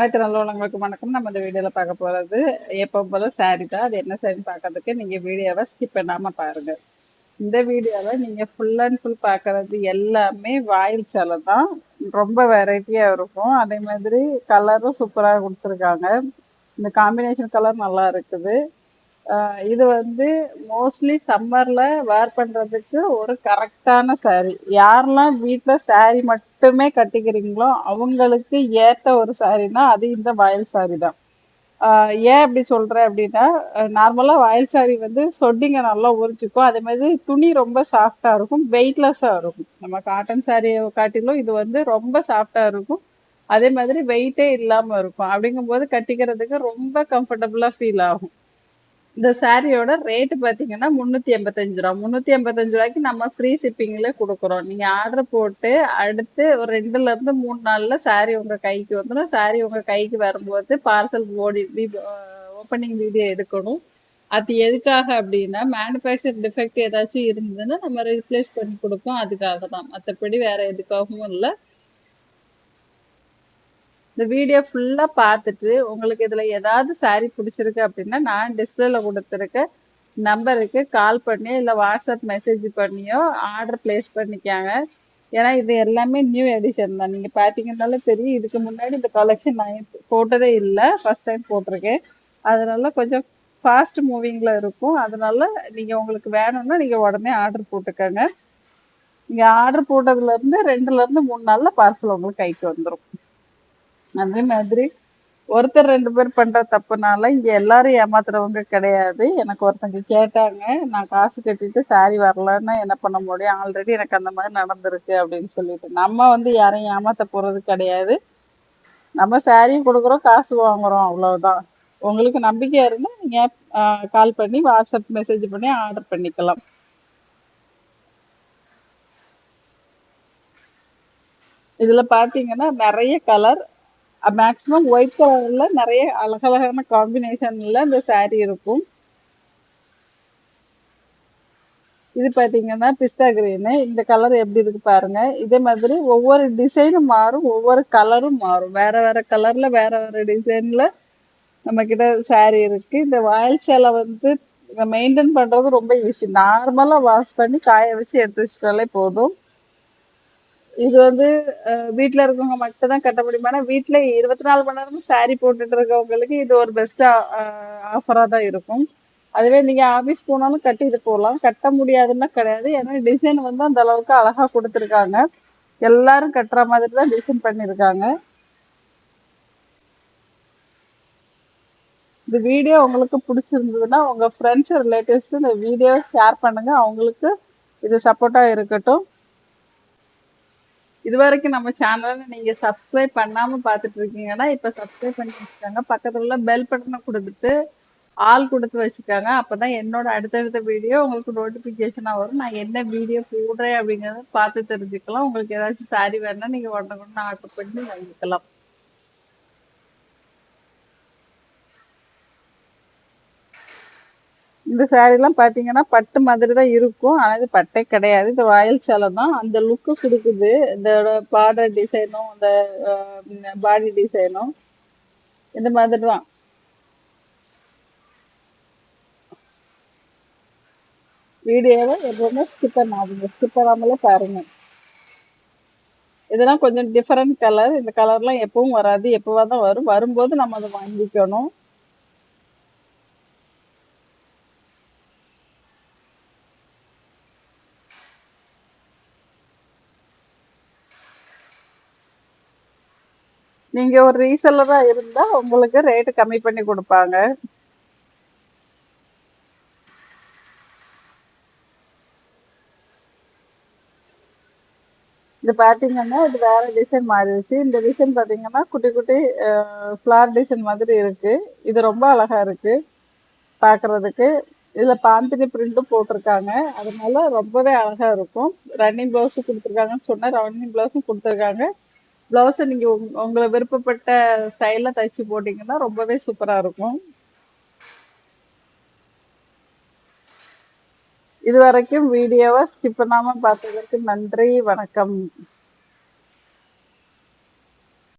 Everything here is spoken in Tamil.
அனைத்து நல்லவங்களுக்கு வணக்கம். நம்ம இந்த வீடியோல பார்க்க போறது எப்போ போல சாரி தான். அது என்ன சாரின்னு பார்க்கறதுக்கு நீங்க வீடியோவை ஸ்கிப் பண்ணாம பாருங்க. இந்த வீடியோவை நீங்க ஃபுல் அண்ட் ஃபுல் பார்க்கறது எல்லாமே வாயில் சேலை தான். ரொம்ப வெரைட்டியா இருக்கும். அதே மாதிரி கலரும் சூப்பராக கொடுத்துருக்காங்க. இந்த காம்பினேஷன் கலர் நல்லா இருக்குது. இது வந்து மோஸ்ட்லி சம்மர்ல வேர் பண்றதுக்கு ஒரு கரெக்டான சாரி யாரெல்லாம் வீட்டில் சாரி மட்டுமே கட்டிக்கிறீங்களோ அவங்களுக்கு ஏற்ற ஒரு சாரினா அது இந்த வயல் சாரி தான். ஏன் அப்படி சொல்கிறேன் அப்படின்னா நார்மலாக வயல் சாரி வந்து சொட்டிங்க நல்லா உரிச்சுக்கும் அதே மாதிரி துணி ரொம்ப சாஃப்டாக இருக்கும் வெயிட்லெஸ்ஸாக இருக்கும். நம்ம காட்டன் சாரியை காட்டிலும் இது வந்து ரொம்ப சாஃப்டாக இருக்கும். அதே மாதிரி வெயிட்டே இல்லாமல் இருக்கும். அப்படிங்கும்போது கட்டிக்கிறதுக்கு ரொம்ப கம்ஃபர்டபுளாக ஃபீல் ஆகும். இந்த சாரியோட ரேட்டு பார்த்தீங்கன்னா முந்நூற்றி எண்பத்தஞ்சு ரூபா. முந்நூற்றி எண்பத்தஞ்சு ரூபாய்க்கு நம்ம ஃப்ரீ ஷிப்பிங்கில் கொடுக்குறோம். நீங்கள் ஆர்டர் போட்டு அடுத்து ஒரு ரெண்டுலேருந்து மூணு நாளில் சாரி உங்கள் கைக்கு வந்துடும் சாரி உங்கள் கைக்கு வரும்போது பார்சல் ஓடி ஓப்பனிங் வீடியோ எடுக்கணும். அது எதுக்காக அப்படின்னா மேனுஃபேக்சர் டிஃபெக்ட் ஏதாச்சும் இருந்ததுன்னா நம்ம ரீப்ளேஸ் பண்ணி கொடுப்போம். அதுக்காக தான் மற்றபடி வேற எதுக்காகவும் இல்லை. இந்த வீடியோ ஃபுல்லாக பார்த்துட்டு உங்களுக்கு இதில் ஏதாவது சாரி பிடிச்சிருக்கு அப்படின்னா நான் டிஸ்பிளேல கொடுத்துருக்க நம்பருக்கு கால் பண்ணியோ இல்லை வாட்ஸ்அப் மெசேஜ் பண்ணியோ ஆர்டர் பிளேஸ் பண்ணிக்காங்க. ஏன்னா இது எல்லாமே நியூ எடிஷன் தான். நீங்கள் பார்த்தீங்கன்னாலும் தெரியும் இதுக்கு முன்னாடி இந்த கலெக்ஷன் நான் போட்டதே இல்லை ஃபஸ்ட் டைம் போட்டிருக்கேன். அதனால கொஞ்சம் ஃபாஸ்ட் மூவிங்கில் இருக்கும். அதனால நீங்கள் உங்களுக்கு வேணும்னா நீங்கள் உடனே ஆர்டர் போட்டுக்கோங்க. நீங்கள் ஆர்டர் போட்டதுலேருந்து ரெண்டுலேருந்து மூணு நாளில் பார்சல் உங்களுக்கு கைக்கு வந்துடும் அதே மாதிரி ஒருத்தர் ரெண்டு பேர் பண்ற தப்புனால இங்க எல்லாரும் ஏமாத்துறவங்க கிடையாது. எனக்கு ஒருத்தங்க கேட்டாங்க நான் காசு கட்டிட்டு சாரி வரலன்னா என்ன பண்ண முடியும்? ஆல்ரெடி எனக்கு அந்த மாதிரி நடந்திருக்கு அப்படின்னு சொல்லிட்டு. நம்ம வந்து யாரையும் ஏமாத்த போறது கிடையாது. நம்ம சாரியும் கொடுக்குறோம் காசு வாங்குறோம் அவ்வளவுதான். உங்களுக்கு நம்பிக்கையா இருந்தா நீங்க கால் பண்ணி வாட்ஸ்அப் மெசேஜ் பண்ணி ஆர்டர் பண்ணிக்கலாம். இதுல பாத்தீங்கன்னா நிறைய கலர் மேக்ஸிமம் ஒயிட் கலர்ல நிறைய அழகழகான காம்பினேஷன்ல இந்த சாரீ இருக்கும். இது பார்த்தீங்கன்னா பிஸ்தா கிரீனு இந்த கலர் எப்படி இருக்கு பாருங்க. இதே மாதிரி ஒவ்வொரு டிசைனும் மாறும் ஒவ்வொரு கலரும் மாறும். வேற வேற கலர்ல வேற வேற டிசைன்ல நம்ம கிட்ட சாரீ இருக்கு. இந்த வாயில் சேலை வந்து மெயின்டைன் பண்றது ரொம்ப ஈஸி நார்மலா வாஷ் பண்ணி காய வச்சு எடுத்து வச்சுட்டாலே போதும். இது வந்து வீட்டில் இருக்கவங்க மட்டும் தான் கட்ட முடியுமா. வீட்டில் இருபத்தி நாலு மணி நேரமும் சாரி போட்டுட்டு இருக்கவங்களுக்கு இது ஒரு பெஸ்ட் ஆஃபராக தான் இருக்கும். அதுவே நீங்க ஆபீஸ் போனாலும் கட்டிட்டு போகலாம் கட்ட முடியாதுன்னா கிடையாது. ஏன்னா டிசைன் வந்து அந்த அளவுக்கு அழகா கொடுத்துருக்காங்க. எல்லாரும் கட்டுற மாதிரி தான் டிசைன் பண்ணியிருக்காங்க இந்த வீடியோ உங்களுக்கு பிடிச்சிருந்ததுன்னா உங்க ஃப்ரெண்ட்ஸ் ரிலேட்டிவ்ஸ்க்கு இந்த வீடியோ ஷேர் பண்ணுங்க. அவங்களுக்கு இது சப்போர்ட்டா இருக்கட்டும். இது வரைக்கும் நம்ம சேனலை நீங்க சப்ஸ்கிரைப் பண்ணாம பாத்துட்டு இருக்கீங்கன்னா இப்ப சப்ஸ்கிரைப் பண்ணி வச்சுக்காங்க. பக்கத்துல உள்ள பெல் பட்டனை கொடுத்துட்டு ஆள் கொடுத்து வச்சுக்காங்க. அப்பதான் என்னோட அடுத்தடுத்த வீடியோ உங்களுக்கு நோட்டிபிகேஷனா வரும். நான் என்ன வீடியோ போடுறேன் அப்படிங்கறத பார்த்து தெரிஞ்சுக்கலாம். உங்களுக்கு ஏதாச்சும் சாரி வேணா நீங்க உடனே உடனே ஆர்டர் பண்ணி வாங்கிக்கலாம். இந்த எல்லாம் பாத்தீங்கன்னா பட்டு மாதிரி தான் இருக்கும். ஆனா இது பட்டை கிடையாது. இது வாயில் சேலை தான். அந்த லுக்கு கொடுக்குது. இந்த பார்டர் டிசைனும் இந்த பாடி டிசைனும் இந்த மாதிரி தான் வீடியோவை எப்பவுமே ஸ்கிப் பண்ணாதீங்க. ஸ்கிப் பண்ணாமலே பாருங்க. இதெல்லாம் கொஞ்சம் டிஃப்ரெண்ட் கலர் இந்த கலர்லாம் எப்பவும் வராது. எப்போவா தான் வரும். வரும்போது நம்ம அதை வாங்கிக்கணும். நீங்க ஒரு ரீசெல்லராக இருந்தால் உங்களுக்கு ரேட்டு கம்மி பண்ணி கொடுப்பாங்க. இது பார்த்தீங்கன்னா இது வேற டிசைன் மாறிடுச்சு. இந்த டிசைன் பார்த்தீங்கன்னா குட்டி குட்டி ஃப்ளார் டிசைன் மாதிரி இருக்கு. இது ரொம்ப அழகா இருக்கு பார்க்கறதுக்கு இதில் பாந்தினி பிரிண்ட்டும் போட்டிருக்காங்க. அதனால ரொம்பவே அழகா இருக்கும். ரன்னிங் ப்ளவுஸும் கொடுத்துருக்காங்கன்னு சொன்னேன் ரன்னிங் ப்ளவுஸும் கொடுத்துருக்காங்க. ப்ளவுஸை நீங்க உங் உங்களை விருப்பப்பட்ட ஸ்டைல்ல தைச்சு போட்டீங்கன்னா ரொம்பவே சூப்பரா இருக்கும். இது வரைக்கும் வீடியோவை ஸ்கிப் பண்ணாம பார்த்ததற்கு நன்றி வணக்கம்.